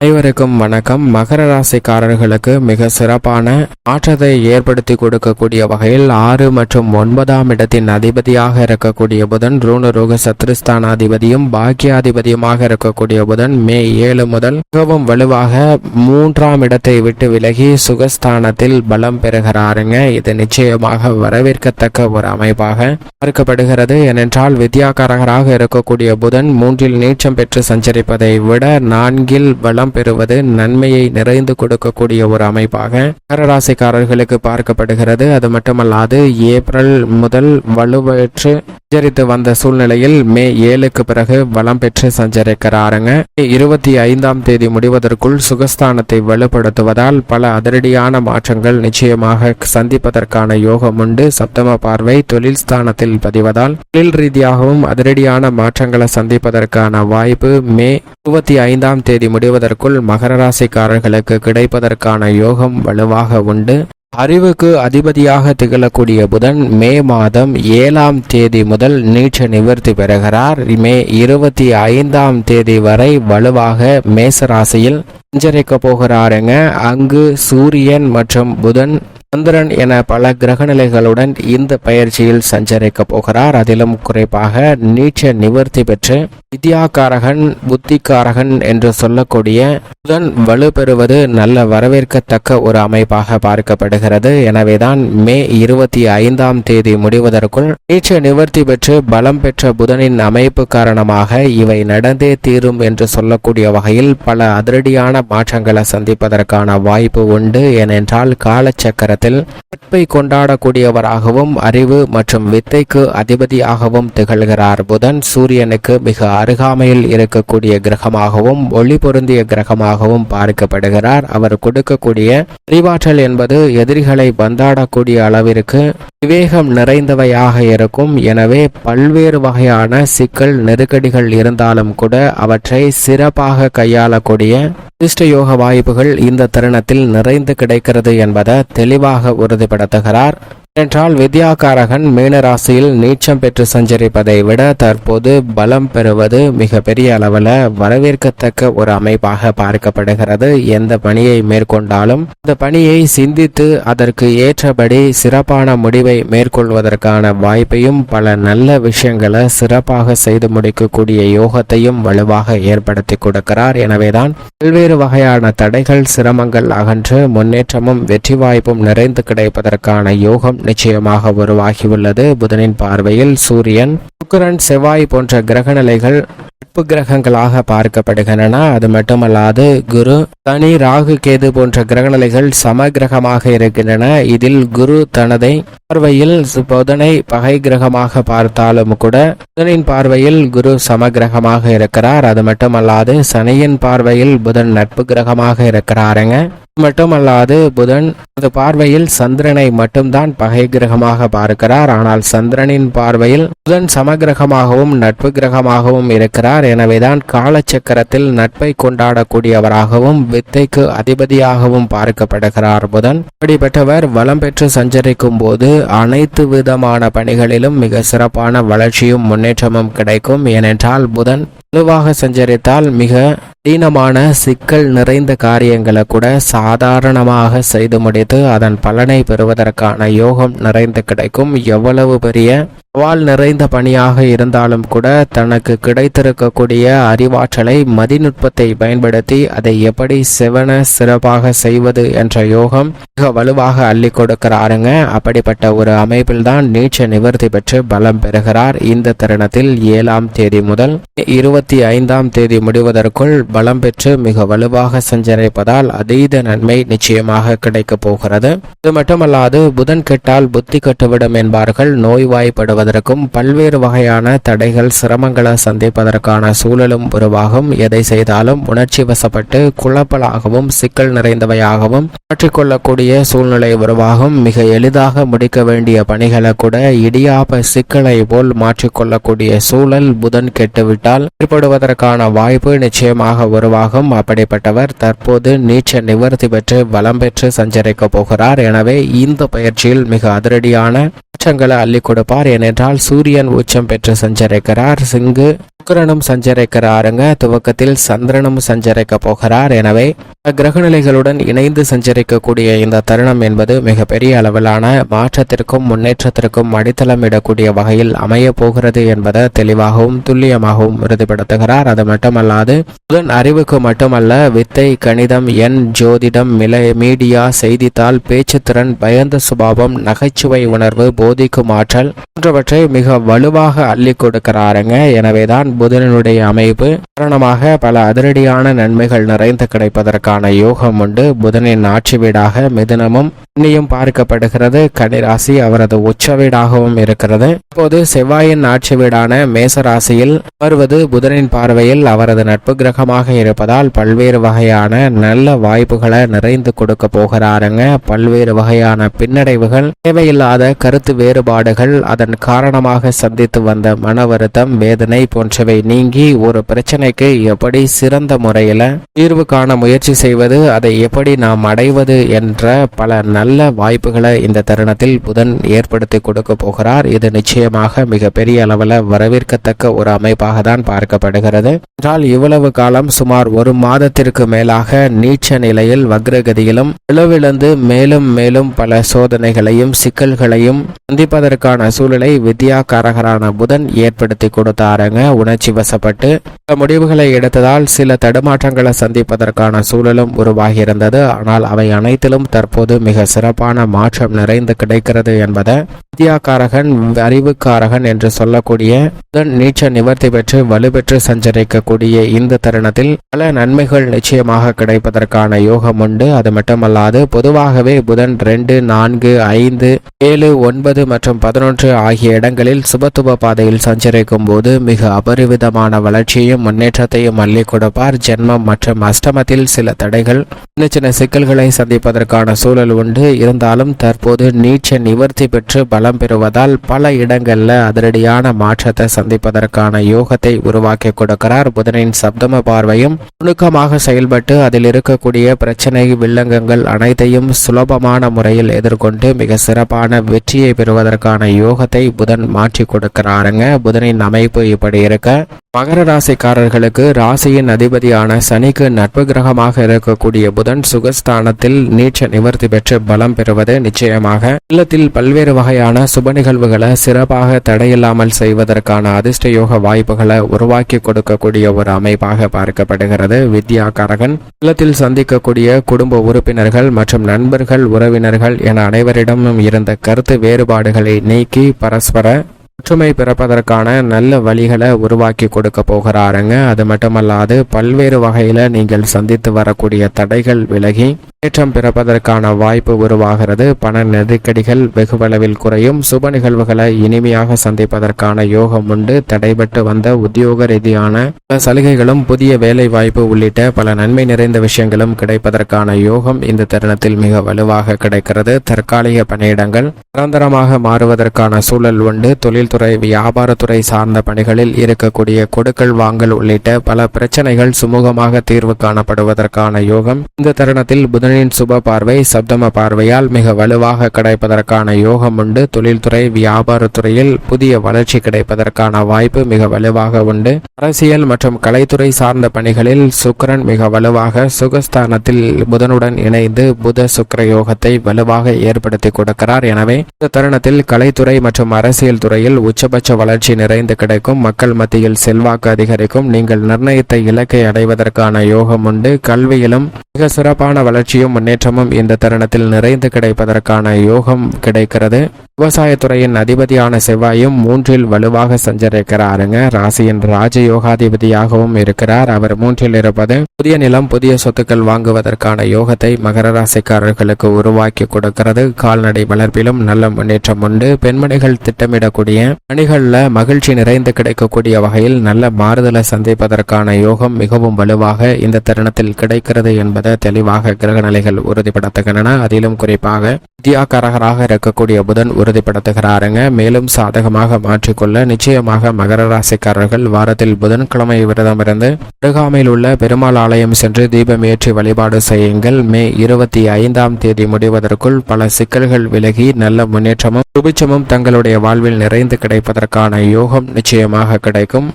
அனைவருக்கும் வணக்கம். மகர ராசிக்காரர்களுக்கு மிக சிறப்பான மாற்றத்தை ஏற்படுத்தி கொடுக்கக்கூடிய வகையில் ஆறு மற்றும் ஒன்பதாம் இடத்தின் அதிபதியாக இருக்கக்கூடிய புதன் ரூணரோக சத்ருஸ்தானாதிபதியும் பாக்கியாதிபதியுமாக இருக்கக்கூடிய புதன் மே ஏழு முதல் மிகவும் வலுவாக மூன்றாம் இடத்தை விட்டு விலகி சுகஸ்தானத்தில் பலம் பெறுகிறாருங்க. இது நிச்சயமாக வரவேற்கத்தக்க ஒரு அமைப்பாக பார்க்கப்படுகிறது. ஏனென்றால் வித்யாகாரகராக இருக்கக்கூடிய புதன் மூன்றில் நீச்சம் பெற்று சஞ்சரிப்பதை விட நான்கில் பலம் பெறுவது நன்மையை நிறைந்து கொடுக்கக்கூடிய ஒரு அமைப்பாக கரராசிக்காரர்களுக்கு பார்க்கப்படுகிறது. அது மட்டுமல்லாது ஏப்ரல் முதல் வலுவற்று சஞ்சரித்து வந்த சூழ்நிலையில் மே ஏழுக்கு பிறகு வளம் பெற்று சஞ்சரிக்கிறாருங்க. மே இருபத்தி ஐந்தாம் தேதி முடிவதற்குள் சுகஸ்தானத்தை வலுப்படுத்துவதால் பல அதிரடியான மாற்றங்கள் நிச்சயமாக சந்திப்பதற்கான யோகம் உண்டு. சப்தம பார்வை தொழில் ஸ்தானத்தில் பதிவதால் தொழில் ரீதியாகவும் அதிரடியான மாற்றங்களை சந்திப்பதற்கான வாய்ப்பு மே இருபத்தி ஐந்தாம் தேதி முடிவதற்குள் மகர ராசிக்காரர்களுக்கு கிடைப்பதற்கான யோகம் வலுவாக உண்டு. அறிவுக்கு அதிபதியாக திகழக்கூடிய புதன் மே மாதம் ஏழாம் தேதி முதல் நீச்ச நிவர்த்தி பெறுகிறார். மே இருபத்தி ஐந்தாம் தேதி வரை வலுவாக மேசராசியில் சஞ்சரிக்க போகிறாருங்க. அங்கு சூரியன் மற்றும் புதன் சந்திரன் என பல கிரகநிலைகளுடன் இந்த பயிற்சியில் சஞ்சரிக்க போகிறார். அதிலும் குறிப்பாக நீச்ச நிவர்த்தி பெற்று வித்யாகாரகன் புத்திகாரகன் என்று சொல்லக்கூடிய புதன் வலுப்பெறுவது நல்ல வரவேற்கத்தக்க ஒரு அமைப்பாக பார்க்கப்படுகிறது. எனவேதான் மே இருபத்தி ஐந்தாம் தேதி முடிவதற்குள் நீச்ச நிவர்த்தி பெற்று பலம் பெற்ற புதனின் அமைப்பு காரணமாக இவை நடந்தே தீரும் என்று சொல்லக்கூடிய வகையில் பல அதிரடியான மாற்றங்களை சந்திப்பதற்கான வாய்ப்பு உண்டு. ஏனென்றால் காலச்சக்கரத்தில் நட்பை கொண்டாடக்கூடியவராகவும் அறிவு மற்றும் வித்தைக்கு அதிபதியாகவும் திகழ்கிறார். புதன் சூரியனுக்கு மிக அருகாமையில் இருக்கக்கூடிய கிரகமாகவும் ஒளி பொருந்திய கிரகமாகவும் பார்க்கப்படுகிறார். அவர் கொடுக்கக்கூடிய அறிவாற்றல் என்பது எதிரிகளை பந்தாடக்கூடிய அளவிற்கு விவேகம் நிறைந்தவையாக இருக்கும். எனவே பல்வேறு வகையான சிக்கல் நெருக்கடிகள் இருந்தாலும் கூட அவற்றை சிறப்பாக கையாளக்கூடிய யோக வாய்ப்புகள் இந்த தருணத்தில் நிறைந்து கிடைக்கிறது என்பதை தெளிவாக உறுதிப்படுத்துகிறார். என்றால் வித்யாகாரகன் மீனராசியில் நீச்சம் பெற்று சஞ்சரிப்பதை விட தற்போது பலம் பெறுவது மிக பெரிய அளவில் வரவேற்கத்தக்க ஒரு அமைப்பாக பார்க்கப்படுகிறது. எந்த பணியை மேற்கொண்டாலும் அந்த பணியை சிந்தித்து அதற்கு ஏற்றபடி சிறப்பான முடிவை மேற்கொள்வதற்கான வாய்ப்பையும் பல நல்ல விஷயங்களை சிறப்பாக செய்து முடிக்கக்கூடிய யோகத்தையும் வலுவாக ஏற்படுத்தி கொடுக்கிறார். எனவேதான் பல்வேறு வகையான தடைகள் சிரமங்கள் அகன்று முன்னேற்றமும் வெற்றி வாய்ப்பும் நிறைந்து கிடைப்பதற்கான யோகம் நிச்சயமாக உருவாகியுள்ளது. புதனின் பார்வையில் சூரியன் சுக்கரன் செவ்வாய் போன்ற கிரகநிலைகள் நட்பு கிரகங்களாக பார்க்கப்படுகின்றன. அது மட்டுமல்லாது குரு தனி ராகு கேது போன்ற கிரகநிலைகள் சம கிரகமாக இருக்கின்றன. இதில் குரு தனதை பார்வையில் புதனை பகை கிரகமாக பார்த்தாலும் கூட புதனின் பார்வையில் குரு சம கிரகமாக இருக்கிறார். அது மட்டுமல்லாது சனியின் பார்வையில் புதன் நட்பு கிரகமாக இருக்கிறாருங்க. மட்டுமல்லாது புதன் அது பார்வையில் சந்திரனை மட்டும்தான் பகை கிரகமாக பார்க்கிறார். ஆனால் சந்திரனின் பார்வையில் புதன் சமகிரகமாகவும் நட்பு கிரகமாகவும் இருக்கிறார். எனவேதான் காலச்சக்கரத்தில் நட்பை கொண்டாடக்கூடியவராகவும் வித்தைக்கு அதிபதியாகவும் பார்க்கப்படுகிறார் புதன். இப்படிப்பட்டவர் வளம் பெற்று சஞ்சரிக்கும் போது அனைத்து விதமான பணிகளிலும் மிக சிறப்பான வளர்ச்சியும் முன்னேற்றமும் கிடைக்கும். ஏனென்றால் புதன் வலுவாக சஞ்சரித்தால் மிக கடினமான சிக்கல் நிறைந்த காரியங்களை கூட சாதாரணமாக செய்து முடித்து அதன் பலனை பெறுவதற்கான யோகம் நிறைந்து கிடைக்கும். எவ்வளவு பெரிய சவால் நிறைந்த பணியாக இருந்தாலும் கூட தனக்கு கிடைத்திருக்கக்கூடிய அறிவாற்றலை மதிநுட்பத்தை பயன்படுத்தி அதை எப்படி செவன சிறப்பாக செய்வது என்ற யோகம் மிக வலுவாக அள்ளி கொடுக்கிறாருங்க. அப்படிப்பட்ட ஒரு அமைப்பில்தான் நீச்ச நிவர்த்தி பெற்று பலம் பெறுகிறார். இந்த தருணத்தில் ஏழாம் தேதி முதல் இருபத்தி ஐந்தாம் தேதி முடிவதற்குள் பலம் பெற்று மிக வலுவாக சஞ்சரிப்பதால் அதீத நன்மை நிச்சயமாக கிடைக்கப் போகிறது. இது மட்டுமல்லாது புதன் கெட்டால் புத்தி கட்டுவிடும் என்பார்கள். நோய்வாய்ப்படுவது செய்வதற்கும் பல்வேறு வகையான தடைகள் சிரமங்களை சந்திப்பதற்கான சூழலும் உருவாகும். எதை செய்தாலும் உணர்ச்சி வசப்பட்டு குழப்பலாகவும் சிக்கல் நிறைந்தவையாகவும் மாற்றிக்கொள்ளக்கூடிய சூழ்நிலை உருவாகும். மிக எளிதாக முடிக்க வேண்டிய பணிகளை கூட இடியாப்ப சிக்கலை போல் மாற்றிக்கொள்ளக்கூடிய சூழல் புதன் கெட்டுவிட்டால் ஏற்படுவதற்கான வாய்ப்பு நிச்சயமாக உருவாகும். அப்படிப்பட்டவர் தற்போது நீச்ச நிவர்த்தி பெற்று வலம் பெற்று சஞ்சரிக்க போகிறார். எனவே இந்த பயிற்சியில் மிக அதிரடியான மாற்றங்களை அள்ளி கொடுப்பார் ஏனென்றால் சூரியன் உச்சம் பெற்று சஞ்சரிக்கிறார். சிங்கு சுக்கரனும் சஞ்சரிக்கிறாருங்க. துவக்கத்தில் சந்திரனும் சஞ்சரிக்க போகிறார். எனவே கிரகநிலைகளுடன் இணைந்து சஞ்சரிக்கக்கூடிய இந்த தருணம் என்பது மிகப்பெரிய அளவிலான மாற்றத்திற்கும் முன்னேற்றத்திற்கும் அடித்தளமிடக்கூடிய வகையில் அமைய போகிறது என்பதை தெளிவாகவும் துல்லியமாகவும் உறுதிப்படுத்துகிறார். அது மட்டுமல்லாது புதன் அறிவுக்கு மட்டுமல்ல வித்தை கணிதம் எண் ஜோதிடம் மில மீடியா செய்தித்தாள் பேச்சுத்திறன் பயந்த சுபாவம் நகைச்சுவை உணர்வு போதிக்கும் ஆற்றல் போன்றவற்றை மிக வலுவாக அள்ளி கொடுக்கிறாருங்க. எனவேதான் புதனனுடைய அமைப்பு காரணமாக பல அதிரடியான நன்மைகள் நிறைந்து கிடைப்பதற்கான யோகம் உண்டு. புதனின் ஆட்சி வீடாக மிதுனமும் இன்னியும் பார்க்கப்படுகிறது. கன்னிராசி அவரது உச்ச வீடாகவும் இருக்கிறது. இப்போது செவ்வாயின் ஆட்சி வீடான மேசராசியில் வருவது புதனின் பார்வையில் அவரது நட்பு கிரகமாக இருப்பதால் பல்வேறு வகையான நல்ல வாய்ப்புகளை நிறைந்து கொடுக்க போகிறாருங்க. பல்வேறு வகையான பின்னடைவுகள் தேவையில்லாத கருத்து வேறுபாடுகள் அதன் காரணமாக சந்தித்து வந்த மன வருத்தம் வேதனை போன்றவை நீங்கி ஒரு பிரச்சனைக்கு எப்படி சிறந்த முறையில் தீர்வு காண முயற்சி செய்வது அதை எப்படி நாம் அடைவது என்ற பல நல்ல வாய்ப்புகளை இந்த தருணத்தில் புதன் ஏற்படுத்தி கொடுக்க போகிறார். இது நிச்சயமாக மிகப்பெரிய அளவில் வரவேற்கத்தக்க ஒரு அமைப்பாக தான் பார்க்கப்படுகிறது. என்றால் இவ்வளவு காலம் சுமார் ஒரு மாதத்திற்கு மேலாக நீச்ச நிலையில் வக்ரகதியிலும் இளவிழந்து மேலும் மேலும் பல சோதனைகளையும் சிக்கல்களையும் சந்திப்பதற்கான சூழலை வித்யாகாரகரான புதன் ஏற்படுத்தி கொடுத்தாருங்க. உணர்ச்சி வசப்பட்டு சில முடிவுகளை எடுத்ததால் சில தடுமாற்றங்களை சந்திப்பதற்கான சூழலும் உருவாகியிருந்தது. ஆனால் அவை அனைத்திலும் தற்போது மிக சிறப்பான மாற்றம் நிறைந்து கிடைக்கிறது என்பதை வித்யாகாரகன் அறிவுக்காரகன் என்று சொல்லக்கூடிய நீச்ச நிவர்த்தி பெற்று வலுப்பெற்று சஞ்சரிக்கக்கூடிய இந்த தருணத்தில் பல நன்மைகள் நிச்சயமாக கிடைப்பதற்கான யோகம் உண்டு. அது மட்டுமல்லாது பொதுவாகவே புதன் ரெண்டு நான்கு ஐந்து ஏழு ஒன்பது மற்றும் பதினொன்று ஆகிய இடங்களில் சுபத்துவ பாதையில் சஞ்சரிக்கும் போது மிக அபரி விதமான வளர்ச்சியையும் முன்னேற்றத்தையும் அள்ளி கொடுப்பார். ஜென்மம் மற்றும் அஷ்டமத்தில் சில தடைகள் சின்ன சின்ன சிக்கல்களை சந்திப்பதற்கான சூழல் உண்டு. இருந்தாலும் தற்போது நீச்ச நிவர்த்தி பெற்று பலம் பெறுவதால் பல இடங்களில் அதிரடியான மாற்றத்தை சந்திப்பதற்கான யோகத்தை உருவாக்கி கொடுக்கிறார். புதனின் சப்தம பார்வையும் நுணுக்கமாக செயல்பட்டு அதில் இருக்கக்கூடிய பிரச்சனை வில்லங்கங்கள் அனைத்தையும் சுலபமான முறையில் எதிர்கொண்டு மிக சிறப்பான வெற்றியை பெறுவதற்கான யோகத்தை புதன் மாற்றி கொடுக்கிறாருங்க. புதனின் அமைப்பு இப்படி இருக்க. மகர ராசிக்காரர்களுக்கு ராசியின் அதிபதியான சனிக்கு நட்பு கிரகமாக இருக்கக்கூடிய புதன் சுகஸ்தானத்தில் நீச்ச நிவர்த்தி பெற்று பலம் பெறுவது நிச்சயமாக. இல்லத்தில் பல்வேறு வகையான சுப நிகழ்வுகளை சிறப்பாக தடையில்லாமல் செய்வதற்கான அதிர்ஷ்ட யோக வாய்ப்புகளை உருவாக்கி கொடுக்கக்கூடிய ஒரு அமைப்பாக பார்க்கப்படுகிறது. வித்யாகாரகன் இல்லத்தில் சந்திக்கக்கூடிய குடும்ப உறுப்பினர்கள் மற்றும் நண்பர்கள் உறவினர்கள் என அனைவரிடமும் இருந்த கருத்து வேறுபாடுகளை நீக்கி பரஸ்பர ஒற்றுமை பிறப்பதற்கான நல்ல வழிகளை உருவாக்கி கொடுக்க போகிறாருங்க. அது மட்டுமல்லாது பல்வேறு வகையில் நீங்கள் சந்தித்து வரக்கூடிய தடைகள் விலகி முன்னேற்றம் பிறப்பதற்கான வாய்ப்பு உருவாகிறது. பண நெருக்கடிகள் வெகுவளவில் குறையும். சுப நிகழ்வுகளை இனிமையாக சந்திப்பதற்கான யோகம் உண்டு. தடைபட்டு வந்த உத்தியோக ரீதியான பல சலுகைகளும் புதிய வேலை வாய்ப்பு உள்ளிட்ட பல நன்மை நிறைந்த விஷயங்களும் கிடைப்பதற்கான யோகம் இந்த தருணத்தில் மிக வலுவாக கிடைக்கிறது. தற்காலிக பணியிடங்கள் நிரந்தரமாக மாறுவதற்கான சூழல் உண்டு. தொழில்துறை வியாபாரத்துறை சார்ந்த பணிகளில் இருக்கக்கூடிய கொடுக்கல் வாங்கல் உள்ளிட்ட பல பிரச்சனைகள் சுமூகமாக தீர்வு காணப்படுவதற்கான யோகம் இந்த தருணத்தில் புதனின் சுப பார்வை சப்தம பார்வையால் மிக வலுவாக கிடைப்பதற்கான யோகம் உண்டு. தொழில்துறை வியாபாரத்துறையில் புதிய வளர்ச்சி கிடைப்பதற்கான வாய்ப்பு மிக வலுவாக உண்டு. அரசியல் மற்றும் கலைத்துறை சார்ந்த பணிகளில் சுக்கிரன் மிக வலுவாக சுகஸ்தானத்தில் புதனுடன் இணைந்து புத சுக்கிர யோகத்தை வலுவாக ஏற்படுத்தி கொடுக்கிறார். எனவே இந்த தருணத்தில் கலைத்துறை மற்றும் அரசியல் துறையில் உச்சபட்ச வளர்ச்சி நிறைந்து கிடைக்கும். மக்கள் மத்தியில் செல்வாக்கு அதிகரிக்கும். நீங்கள் நிர்ணயித்த இலக்கை அடைவதற்கான யோகம் உண்டு. கல்வியிலும் மிக சிறப்பான வளர்ச்சியும் முன்னேற்றமும் இந்த தருணத்தில் நிறைந்து கிடைப்பதற்கான யோகம் கிடைக்கிறது. விவசாயத்துறையின் அதிபதியான செவ்வாயும் மூன்றில் வலுவாக சஞ்சரிக்கிறாருங்க. ராசியின் ராஜயோகாதிபதியாகவும் இருக்கிறார். அவர் மூன்றில் இருப்பது புதிய நிலம் புதிய சொத்துக்கள் வாங்குவதற்கான யோகத்தை மகர ராசிக்காரர்களுக்கு உருவாக்கி கொடுக்கிறது. கால்நடை வளர்ப்பிலும் நல்ல முன்னேற்றம் உண்டு. பெண்மணிகள் திட்டமிடக்கூடிய பணிகளில் மகிழ்ச்சி நிறைந்து கிடைக்கக்கூடிய வகையில் நல்ல மாறுதலை சந்திப்பதற்கான யோகம் மிகவும் வலுவாக இந்த தருணத்தில் கிடைக்கிறது என்பது என்பதை தெளிவாக கிரகநிலைகள் உறுதிப்படுத்துகின்றன. அதிலும் குறிப்பாக வித்யாகரகராக இருக்கக்கூடிய புதன் உறுதிப்படுத்துகிறாருங்க. மேலும் சாதகமாக மாற்றிக்கொள்ள நிச்சயமாக மகர ராசிக்காரர்கள் வாரத்தில் புதன்கிழமை விரதம் இருந்து அருகாமையில் உள்ள பெருமாள் ஆலயம் சென்று தீபம் ஏற்றி வழிபாடு செய்யுங்கள். மே இருபத்தி ஐந்தாம் தேதி முடிவதற்குள் பல சிக்கல்கள் விலகி நல்ல முன்னேற்றமும் சுபிச்சமும் தங்களுடைய வாழ்வில் நிறைந்து கிடைப்பதற்கான யோகம் நிச்சயமாக கிடைக்கும்.